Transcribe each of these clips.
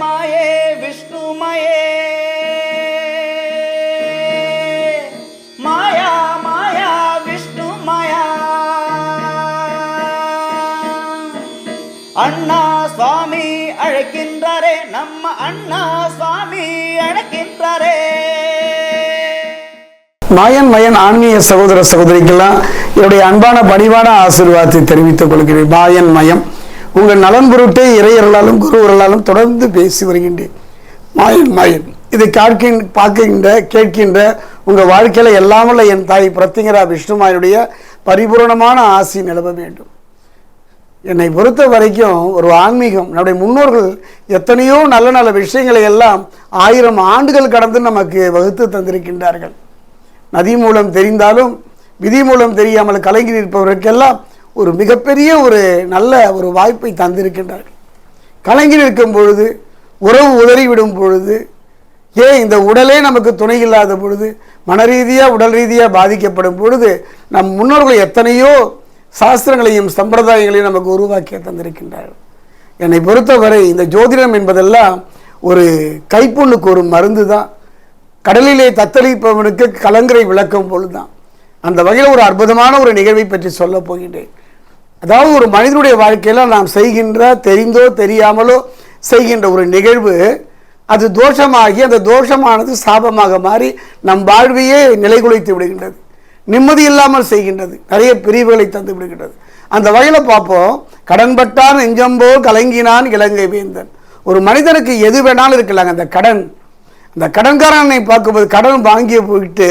மாயே விஷ்ணுமயே மாயா. மாயா விஷ்ணு மாயா. அண்ணா சுவாமி அழைக்கின்றாரே நம்ம அண்ணா சுவாமி அழைக்கின்றாரே. மாயன் மயன் ஆன்மீக சகோதர சகோதரிக்கெல்லாம் என்னுடைய அன்பான பணிவான ஆசீர்வாதத்தை தெரிவித்துக் கொள்கிறேன். மாயன் மயம். உங்கள் நலன் பொருட்டே இறையர்களாலும் குருவர்களாலும் தொடர்ந்து பேசி வருகின்றேன். மாயன் மாயன். இதை காட்கின் பார்க்கின்ற கேட்கின்ற உங்கள் வாழ்க்கையில் எல்லாமல்ல என் தாய் பிரத்திங்கரா விஷ்ணுமாயுடைய பரிபூரணமான ஆசி நிலவ வேண்டும். என்னை பொறுத்த வரைக்கும் ஒரு ஆன்மீகம் நம்முடைய முன்னோர்கள் எத்தனையோ நல்ல நல்ல விஷயங்களை எல்லாம் ஆயிரம் ஆண்டுகள் கடந்து நமக்கு வகுத்து தந்திருக்கின்றார்கள். நதி மூலம் தெரிந்தாலும் விதி மூலம் தெரியாமல் கலங்கி நிற்பவர்களுக்கெல்லாம் ஒரு மிகப்பெரிய ஒரு நல்ல ஒரு வாய்ப்பை தந்திருக்கின்றார்கள். கலங்கி நிற்கும் பொழுது உறவு உதறிவிடும் பொழுது ஏன் இந்த உடலே நமக்கு துணை இல்லாத பொழுது மனரீதியாக உடல் ரீதியாக பாதிக்கப்படும் பொழுது நம் முன்னோர்கள் எத்தனையோ சாஸ்திரங்களையும் சம்பிரதாயங்களையும் நமக்கு உருவாக்கி தந்திருக்கின்றார்கள். என்னை பொறுத்தவரை இந்த ஜோதிடம் என்பதெல்லாம் ஒரு கைப்புண்ணுக்கு ஒரு மருந்து தான் கடலிலே தத்தளிப்பவனுக்கு கலங்கரை விளக்கம் பொழுதுதான். அந்த வகையில் ஒரு அற்புதமான ஒரு நிகழ்வை பற்றி சொல்லப் போகின்றேன். அதாவது ஒரு மனிதனுடைய வாழ்க்கையில் நாம் செய்கின்ற தெரிந்தோ தெரியாமலோ செய்கின்ற ஒரு நிகழ்வு அது தோஷமாகி அந்த தோஷமானது சாபமாக மாறி நம் வாழ்வையே நிலைகுலைத்து விடுகின்றது. நிம்மதி இல்லாமல் செய்கின்றது. நிறைய பிரிவுகளை தந்து விடுகின்றது. அந்த வகையில் பார்ப்போம். கடன்பட்டான் நெஞ்சம்போ கலங்கினான் இலங்கை வேந்தன். ஒரு மனிதனுக்கு எது வேணாலும் இருக்கலாங்க அந்த கடன் இந்த கடன்காரனை பார்க்கும்போது கடன் வாங்கிய போயிட்டு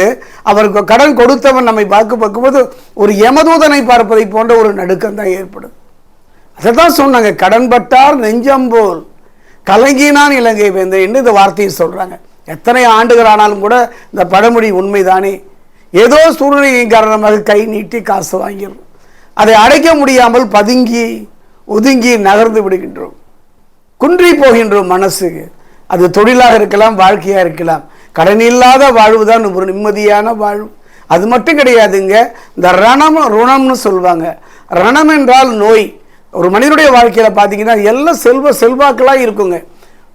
அவருக்கு கடன் கொடுத்தவன் நம்மை பார்க்க பார்க்கும்போது ஒரு யமதூதனை பார்ப்பதை போன்ற ஒரு நடுக்கம் தான் ஏற்படும். அதை தான் சொன்னாங்க கடன்பட்டார் நெஞ்சம்போல் கலங்கினான் இலங்கை வேந்தன் என்று இந்த வார்த்தையை சொல்கிறாங்க எத்தனை ஆண்டுகள் ஆனாலும் கூட இந்த பழமொழி உண்மைதானே? ஏதோ சூழ்நிலையின் காரணமாக கை நீட்டி காசு வாங்கிடுறோம் அதை அடைக்க முடியாமல் பதுங்கி ஒதுங்கி நகர்ந்து விடுகின்றோம். குன்றி போகின்றோம் மனசுக்கு. அது தொழிலாக இருக்கலாம் வாழ்க்கையாக இருக்கலாம். கடன் இல்லாத வாழ்வு தான் ஒரு நிம்மதியான வாழ்வு. அது மட்டும் கிடையாதுங்க. இந்த ரணம் ருணம்னு சொல்லுவாங்க ரணம் என்றால் நோய். ஒரு மனிதனுடைய வாழ்க்கையில் பார்த்தீங்கன்னா எல்லாம் செல்வ செல்வாக்களாக இருக்குங்க.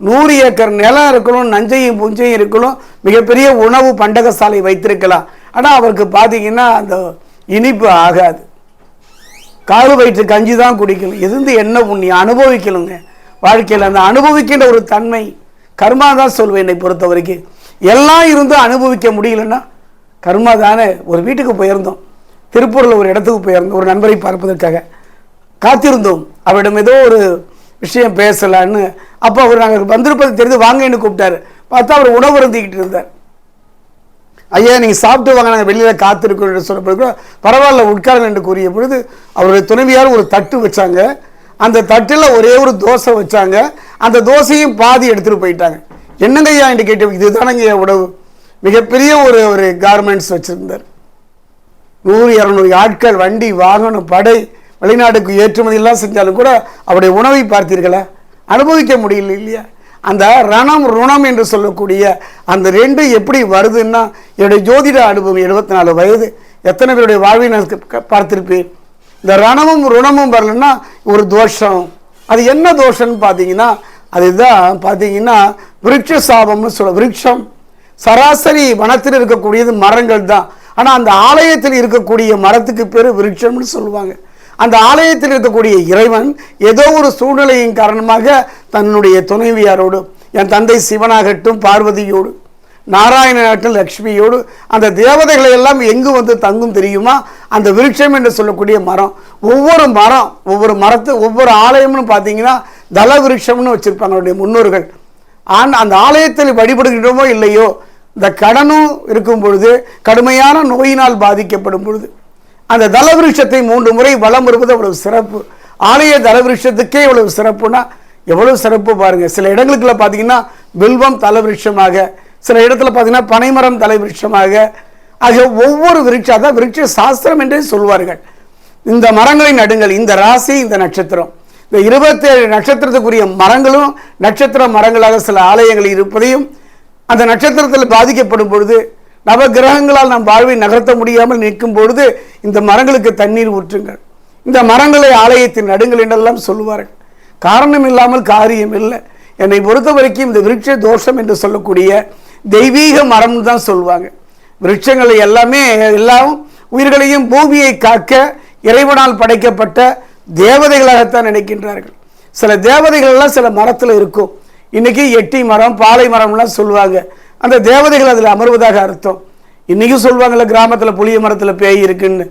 நூறு ஏக்கர் நிலம் இருக்கணும் நஞ்சையும் புஞ்சையும் இருக்கணும். மிகப்பெரிய உணவு பண்டக சாலை வைத்திருக்கலாம். ஆனால் அவருக்கு பார்த்தீங்கன்னா அந்த இனிப்பு ஆகாது. காது வயிற்று கஞ்சி தான் குடிக்கணும். இருந்து என்ன புண்ணியம்? அனுபவிக்கணுங்க. வாழ்க்கையில் அந்த அனுபவிக்கின்ற ஒரு தன்மை கர்மா தான் சொல்வேன் என்னை பொறுத்த வரைக்கும். எல்லாம் இருந்தும் அனுபவிக்க முடியலன்னா கர்மா தானே. ஒரு வீட்டுக்கு போயிருந்தோம். திருப்பூரில் ஒரு இடத்துக்கு போயிருந்தோம். ஒரு நண்பரை பார்ப்பதற்காக. காத்திருந்தோம். அவரிடம் ஏதோ ஒரு விஷயம் பேசலான்னு. அப்போ அவர் நாங்கள் வந்திருப்பது தெரிந்து வாங்கன்னு கூப்பிட்டாரு. பார்த்தா அவர் உணவு இருந்துக்கிட்டு இருந்தார். ஐயா நீங்கள் சாப்பிட்டு வாங்க. நாங்கள் வெளியில் காத்திருக்கோம் என்று சொன்ன பரவாயில்ல உட்காரன் என்று கூறிய பொழுது அவருடைய துணைவியார் ஒரு தட்டு வச்சாங்க. அந்த தட்டில் ஒரே ஒரு தோசை வச்சாங்க. அந்த தோசையும் பாதி எடுத்துகிட்டு போயிட்டாங்க. என்னங்க ஐயா என்று கேட்டு இதுதானங்க ஐயா உணவு? மிகப்பெரிய ஒரு ஒரு கார்மெண்ட்ஸ் வச்சுருந்தார். நூறு இரநூறு ஆட்கள் வண்டி வாகனம் படை வெளிநாட்டுக்கு ஏற்றுமதி எல்லாம் செஞ்சாலும் கூட அவருடைய உணவை பார்த்தீர்களா? அனுபவிக்க முடியல இல்லையா? அந்த ரணம் ருணம் என்று சொல்லக்கூடிய அந்த ரெண்டு எப்படி வருதுன்னா என்னுடைய ஜோதிட அனுபவம் எழுபத்தி நாலு வயது. எத்தனை பேருடைய வாழ்வை நான் பார்த்துருப்பேன். இந்த ரணமும் ருணமும் வரலன்னா ஒரு தோஷம். அது என்ன தோஷம்னு பார்த்தீங்கன்னா அதுதான் பார்த்தீங்கன்னா விருட்ச சாபம்னு சொல்ல விருட்சம். சராசரி வனத்தில் இருக்கக்கூடியது மரங்கள் தான். ஆனால் அந்த ஆலயத்தில் இருக்கக்கூடிய மரத்துக்கு பேர் விருட்சம்னு சொல்லுவாங்க. அந்த ஆலயத்தில் இருக்கக்கூடிய இறைவன் ஏதோ ஒரு சூழ்நிலையின் காரணமாக தன்னுடைய துணைவியாரோடு என் தந்தை சிவனாகட்டும் பார்வதியோடு நாராயணனாகட்டும் லக்ஷ்மியோடு அந்த தேவதைகளை எல்லாம் எங்கு வந்து தங்கும் தெரியுமா? அந்த விருட்சம் என்று சொல்லக்கூடிய மரம். ஒவ்வொரு மரம் ஒவ்வொரு மரத்து ஒவ்வொரு ஆலயம்னு பார்த்தீங்கன்னா தல விருட்சம்னு அவருடைய முன்னோர்கள். ஆன் அந்த ஆலயத்தில் வழிபடுகின்றோமோ இல்லையோ இந்த கடனும் இருக்கும் பொழுது கடுமையான நோயினால் பாதிக்கப்படும் பொழுது அந்த தலவிருஷத்தை மூன்று முறை வலம் வருவது அவ்வளவு சிறப்பு. ஆலய தலவிருஷத்துக்கே இவ்வளவு சிறப்புனா எவ்வளவு சிறப்பு பாருங்கள் சில இடங்களுக்குள்ள பார்த்தீங்கன்னா வில்வம் தலவிருஷமாக சில இடத்துல பார்த்தீங்கன்னா பனைமரம் தலைவிருஷமாக ஆகிய ஒவ்வொரு விருட்சம் அதான் விருட்ச சாஸ்திரம் என்றே சொல்வார்கள். இந்த மரங்களை நடுங்கள் இந்த ராசி இந்த நட்சத்திரம். இந்த இருபத்தேழு நட்சத்திரத்துக்குரிய மரங்களும் நட்சத்திர மரங்களாக சில ஆலயங்கள் இருப்பதையும் அந்த நட்சத்திரத்தில் பாதிக்கப்படும் பொழுது நவ கிரகங்களால் நாம் வாழ்வை நகர்த்த முடியாமல் நிற்கும் பொழுது இந்த மரங்களுக்கு தண்ணீர் ஊற்றுங்கள். இந்த மரங்களை ஆலயத்தில் நடுங்கள் என்றெல்லாம் சொல்லுவார்கள். காரணம் இல்லாமல் காரியம் இல்லை. என்னை பொறுத்த வரைக்கும் இந்த விருட்ச தோஷம் என்று சொல்லக்கூடிய தெய்வீக மரம்னு தான் சொல்லுவாங்க. விருட்சங்களை எல்லாமே எல்லாம் உயிர்களையும் பூமியை காக்க இறைவனால் படைக்கப்பட்ட தேவதைகளாகத்தான் நினைக்கின்றார்கள். சில தேவதைகள்லாம் சில மரத்தில் இருக்கும். இன்னைக்கு எட்டி மரம் பாலை மரம்லாம் சொல்லுவாங்க. அந்த தேவதைகள் அதில் அமர்வதாக அர்த்தம். இன்னைக்கும் சொல்லுவாங்கள்ல கிராமத்தில் புளிய மரத்தில் பேய் இருக்குன்னு.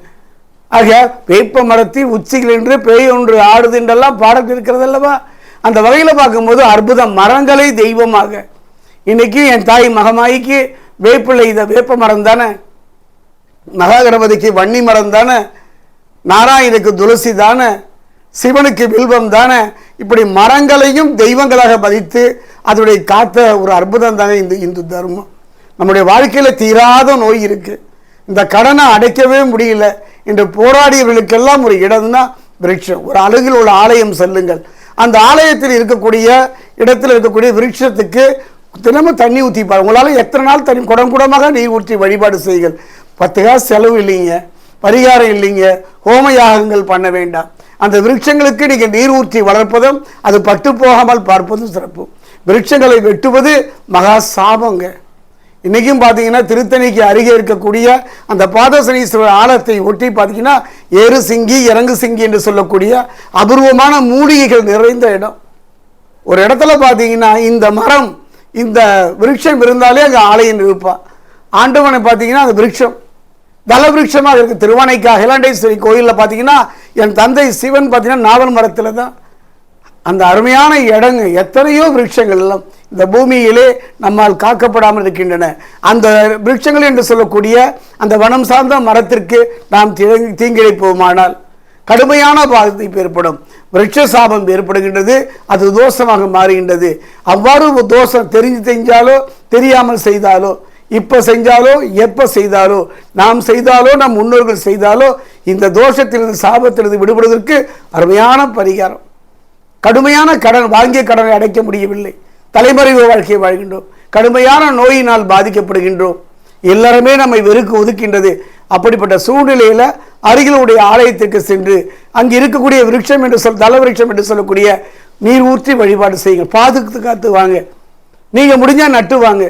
ஆக வேப்ப மரத்தின் உச்சிகள் என்று பேய் ஒன்று ஆடுது என்றெல்லாம் பாடல் இருக்கிறது அல்லவா? அந்த வகையில் பார்க்கும்போது அற்புதம் மரங்களை தெய்வமாக. இன்னைக்கு என் தாய் மகமாயிக்கு வேப்பிள்ளை இதை வேப்ப மரம் தானே? மகாகணபதிக்கு வன்னி மரம் தானே? நாராயணுக்கு துளசி தானே? சிவனுக்கு வில்வம் தானே? இப்படி மரங்களையும் தெய்வங்களாக மதித்து அதனுடைய காத்த ஒரு அற்புதம் தானே இந்த இந்து தர்மம்? நம்முடைய வாழ்க்கையில் தீராத நோய் இருக்குது இந்த கடனை அடைக்கவே முடியல. என்று போராடியவர்களுக்கெல்லாம் ஒரு இடம்னா விருட்சம். ஒரு அழகில் உள்ள ஆலயம் செல்லுங்கள். அந்த ஆலயத்தில் இருக்கக்கூடிய இடத்தில் இருக்கக்கூடிய விருட்சத்துக்கு தினமும் தண்ணி ஊற்றி உங்களால் எத்தனை நாள் தண்ணி குடம் குடமாக நீர் ஊற்றி வழிபாடு செய்யுங்கள். பத்து காசு செலவு இல்லைங்க. பரிகாரம் இல்லைங்க. ஹோம யாகங்கள் பண்ண வேண்டாம். அந்த விருட்சங்களுக்கு நீங்கள் நீர் ஊற்றி வளர்ப்பதும் அது பட்டு போகாமல் பார்ப்பதும் சிறப்பு. விருட்சங்களை வெட்டுவது மகா சாபங்க. இன்றைக்கும் பார்த்தீங்கன்னா திருத்தணிக்கு அருகே இருக்கக்கூடிய அந்த பாதசனீஸ்வரர் ஆலத்தை ஒட்டி பார்த்தீங்கன்னா ஏறு சிங்கி இறங்கு சிங்கி என்று சொல்லக்கூடிய அபூர்வமான மூலிகைகள் நிறைந்த இடம். ஒரு இடத்துல பார்த்தீங்கன்னா இந்த மரம் இந்த விருட்சம் இருந்தாலே அங்கே ஆலயம் இருப்பான் ஆண்டவனை பார்த்தீங்கன்னா அந்த விருட்சம் தல விருட்சமாக இருக்குது திருவானைக்கா ஹிலாண்டேஸ்வரி கோயிலில் பார்த்தீங்கன்னா என் தந்தை சிவன் பார்த்தீங்கன்னா நாவல் மரத்தில் தான். அந்த அருமையான இடங்க எத்தனையோ விருட்சங்கள் எல்லாம் இந்த பூமியிலே நம்மால் காக்கப்படாமல் இருக்கின்றன. அந்த விருட்சங்கள் என்று சொல்லக்கூடிய அந்த வனம் சார்ந்த மரத்திற்கு நாம் தீங்கிழைப்போமானால் கடுமையான பாதிப்பு ஏற்படும். விருட்ச சாபம் ஏற்படுகின்றது அது தோஷமாக மாறுகின்றது. அவ்வாறு தோஷம் தெரிஞ்சு தெரிஞ்சாலோ தெரியாமல் செய்தாலோ இப்போ செஞ்சாலோ எப்போ செய்தாலோ நாம் செய்தாலோ நம் முன்னோர்கள் செய்தாலோ இந்த தோஷத்திலிருந்து சாபத்திலிருந்து விடுபடுவதற்கு அருமையான பரிகாரம். கடுமையான கடன் வாங்கிய கடனை அடைக்க முடியவில்லை. தலைமறைவு வாழ்க்கையை வாழ்கின்றோம். கடுமையான நோயினால் பாதிக்கப்படுகின்றோம். எல்லாருமே நம்மை வெறுக்கு ஒதுக்கின்றது. அப்படிப்பட்ட சூழ்நிலையில் அருகிலுடைய ஆலயத்திற்கு சென்று அங்கு இருக்கக்கூடிய விருட்சம் என்று சொல் தல விருட்சம் என்று சொல்லக்கூடிய நீர் ஊற்றி வழிபாடு செய்யுங்க பாதுகாத்து காத்து வாங்க. நீங்கள் முடிஞ்சால் நட்டு வாங்க.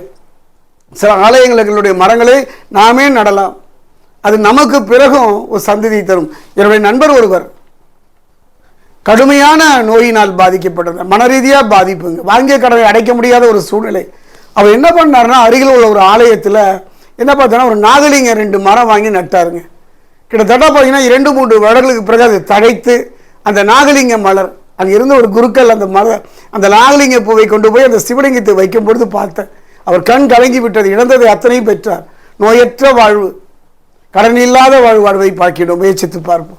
சில ஆலயங்களுடைய மரங்களை நாமே நடலாம். அது நமக்கு பிறகும் ஒரு சந்ததி தரும். என்னுடைய நண்பர் ஒருவர் கடுமையான நோயினால் பாதிக்கப்பட்டது மன ரீதியாக பாதிப்புங்க. வாங்கிய கடனை அடைக்க முடியாத ஒரு சூழ்நிலை. அவர் என்ன பண்ணாருன்னா அருகில் உள்ள ஒரு ஆலயத்தில் என்ன பார்த்தோன்னா ஒரு நாகலிங்க ரெண்டு மரம் வாங்கி நட்டாருங்க. கிட்டத்தட்ட பார்த்தீங்கன்னா இரண்டு மூன்று வருடங்களுக்கு பிறகு அது தழைத்து அந்த நாகலிங்க மலர் அங்கே இருந்த ஒரு குருக்கள் அந்த மலர் அந்த நாகலிங்க பூவை கொண்டு போய் அந்த சிவலிங்கத்தை வைக்கும் பொழுது பார்த்தேன். அவர் கண் கலங்கி விட்டது இழந்ததை அத்தனையும் பெற்றார். நோயற்ற வாழ்வு கடன் இல்லாத வாழ்வு வாழ்வை பார்க்கிடும் முயற்சித்து பார்ப்போம்.